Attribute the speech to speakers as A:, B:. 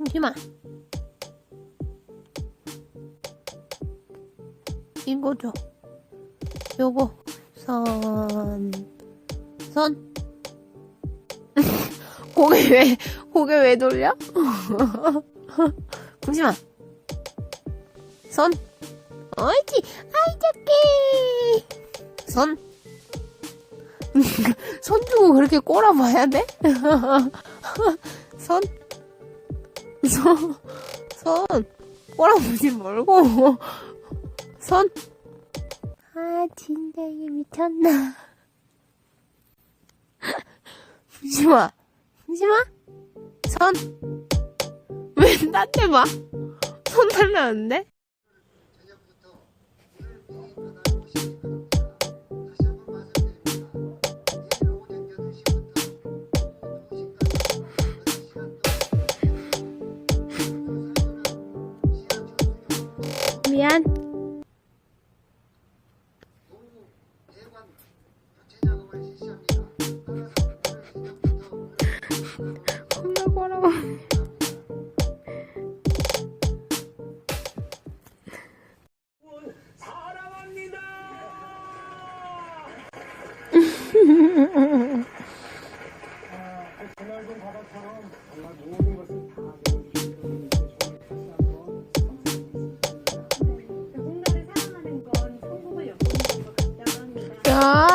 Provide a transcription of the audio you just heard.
A: 풍심아. 이거 줘. 요거. 선. 선. 고개 왜, 고개 왜 돌려? 풍심아. 손. 옳지. 아이, 작게. 손. 손 주고 그렇게 꼬라봐야 돼? 손. 손. 손. 꼬라보지 말고. 손. 아, 진짜 이게 미쳤나. 잠시만. 잠시만. 손. 왜 나한테 봐? 손 달라는데? 미안. 겁나 꼬라봐.
B: 드넓은 바다처럼 정말 모든 것을 다 ya